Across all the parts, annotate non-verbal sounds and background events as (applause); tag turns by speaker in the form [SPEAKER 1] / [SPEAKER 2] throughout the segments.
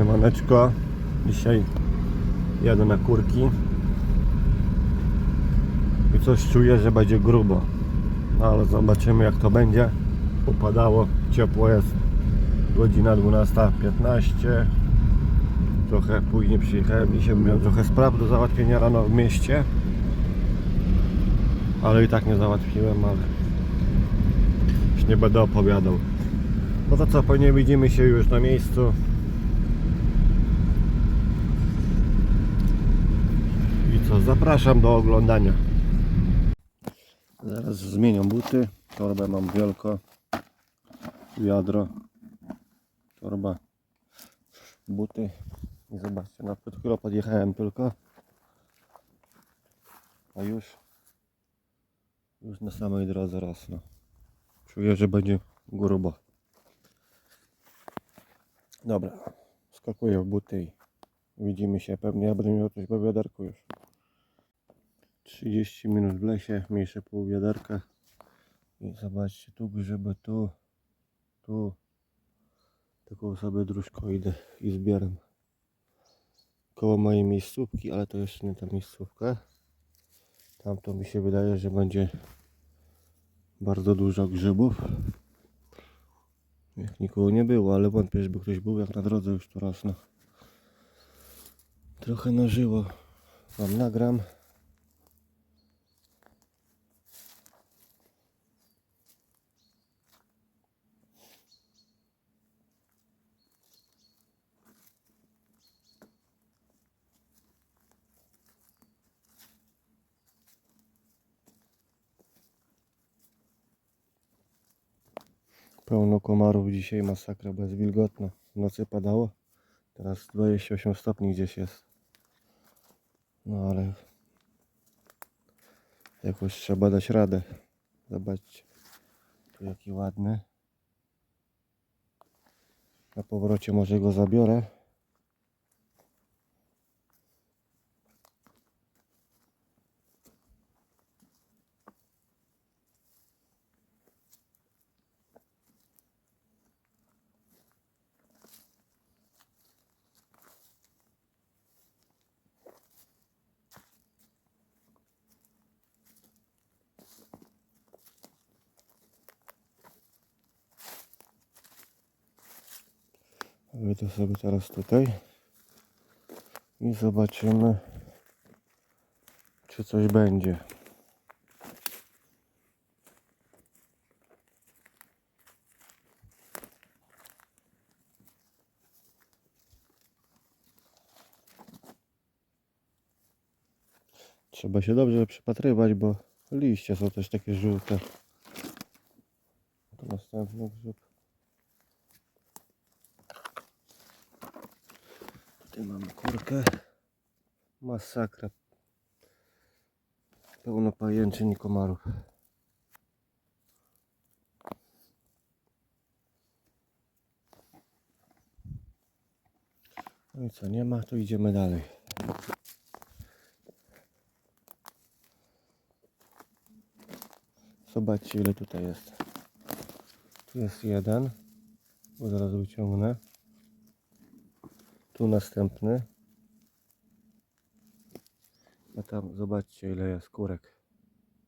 [SPEAKER 1] Siemaneczko. Dzisiaj jadę na kurki. I coś czuję, że będzie grubo. No ale zobaczymy jak to będzie. Upadało, ciepło jest. Godzina 12.15. Trochę później przyjechałem. Dzisiaj miałem trochę spraw do załatwienia rano w mieście. Ale i tak nie załatwiłem, ale już nie będę opowiadał. No to co, pewnie widzimy się już na miejscu. Co, zapraszam do oglądania. Zaraz zmieniam buty. Torbę mam wielko. Wiadro. Torba. Buty. I zobaczcie, na chwilą podjechałem tylko. A już już na samej drodze rosną. Czuję, że będzie grubo. Dobra, skakuję w buty i widzimy się. Pewnie ja będę miał coś po wiaderku już. 30 minut w lesie, mniejsze pół wiaderka. I zobaczcie, tu grzyby, tu, tu. Taką sobie dróżką idę i zbieram. Koło mojej miejscówki, ale to jeszcze nie ta miejscówka. Tam to mi się wydaje, że będzie bardzo dużo grzybów. Jak nikogo nie było, ale wątpię, żeby ktoś był, jak na drodze już to rosną. Trochę na żywo wam nagram. Pełno komarów dzisiaj, masakra, wilgotno. W nocy padało, teraz 28 stopni gdzieś jest. No ale jakoś trzeba dać radę. Zobaczcie, tu jaki ładny. Na powrocie może go zabiorę. Wyjdę sobie teraz tutaj i zobaczymy, czy coś będzie. Trzeba się dobrze przypatrywać, bo liście są też takie żółte. To następny grzyb. Tutaj mamy kurkę. Masakra. Pełno pajęczyn i komarów. No i co, nie ma, to idziemy dalej. Zobaczcie ile tutaj jest. Tu jest jeden. Bo zaraz wyciągnę. Tu następny. A tam zobaczcie ile jest kurek.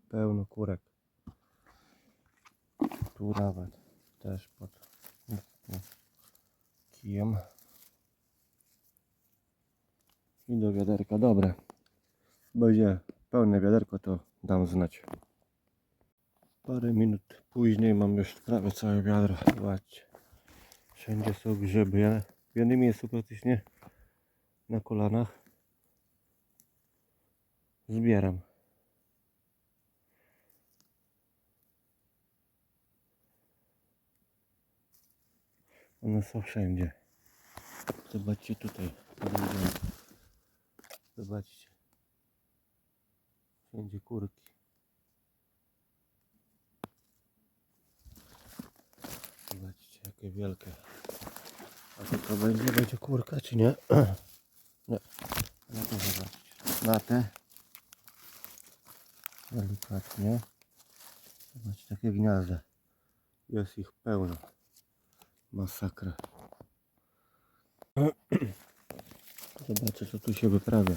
[SPEAKER 1] Pełno kurek. Tu nawet też pod kijem. I do wiaderka. Dobra. Będzie pełne wiaderko to dam znać. Parę minut później mam już prawie całe wiadro. Zobaczcie. Wszędzie są grzyby. W jednym miejscu praktycznie na kolanach zbieram. One są wszędzie. Zobaczcie tutaj. Zobaczcie. Wszędzie kurki. Zobaczcie jakie wielkie. A to będzie? Będzie kurka czy nie? (clears throat) Nie. No to zobaczcie. Na te. Delikatnie. Zobaczcie takie gniazda. Jest ich pełno. Masakra. (clears throat) Zobaczę co tu się wyprawia.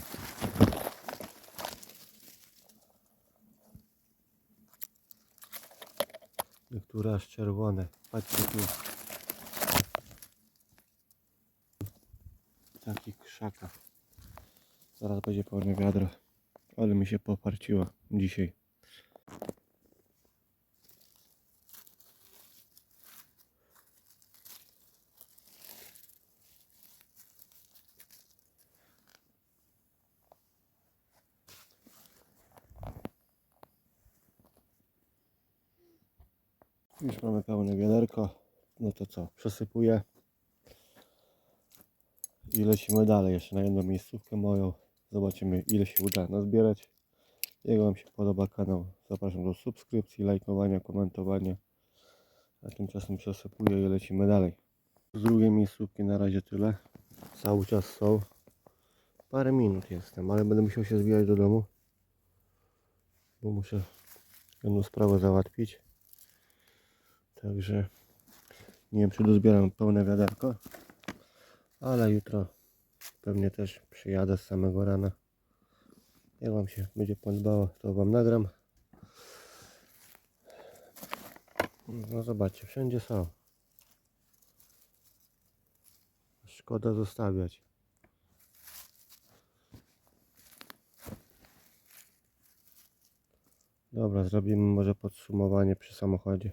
[SPEAKER 1] Niektóre aż czerwone. Patrzcie tu. W krzakach. Zaraz będzie pełne wiadro. Ale mi się poparciło dzisiaj. Już mamy pełne wiaderko. No to co? Przesypuję. I lecimy dalej jeszcze na jedną miejscówkę moją. Zobaczymy ile się uda nazbierać. Jak Wam się podoba kanał, zapraszam do subskrypcji, lajkowania, komentowania. A tymczasem przesypuję i lecimy dalej. Z drugiej miejscówki na razie tyle. Cały czas są. Parę minut jestem, ale będę musiał się zbijać do domu. Bo muszę jedną sprawę załatwić. Także nie wiem czy dozbieram pełne wiaderko. Ale jutro pewnie też przyjadę z samego rana. Jak Wam się będzie podobało, to Wam nagram. No zobaczcie, wszędzie są. Szkoda zostawiać. Dobra, zrobimy może podsumowanie przy samochodzie.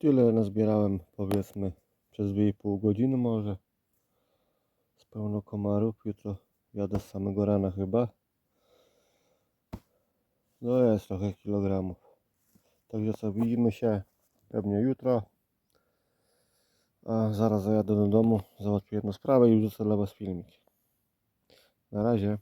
[SPEAKER 1] Tyle nazbierałem powiedzmy przez 2,5 godziny może. Z pełno komarów. Jutro jadę z samego rana chyba. No jest trochę kilogramów. Także co, widzimy się pewnie jutro. A zaraz zajadę do domu, załatwię jedną sprawę i wrzucę dla Was filmik. Na razie.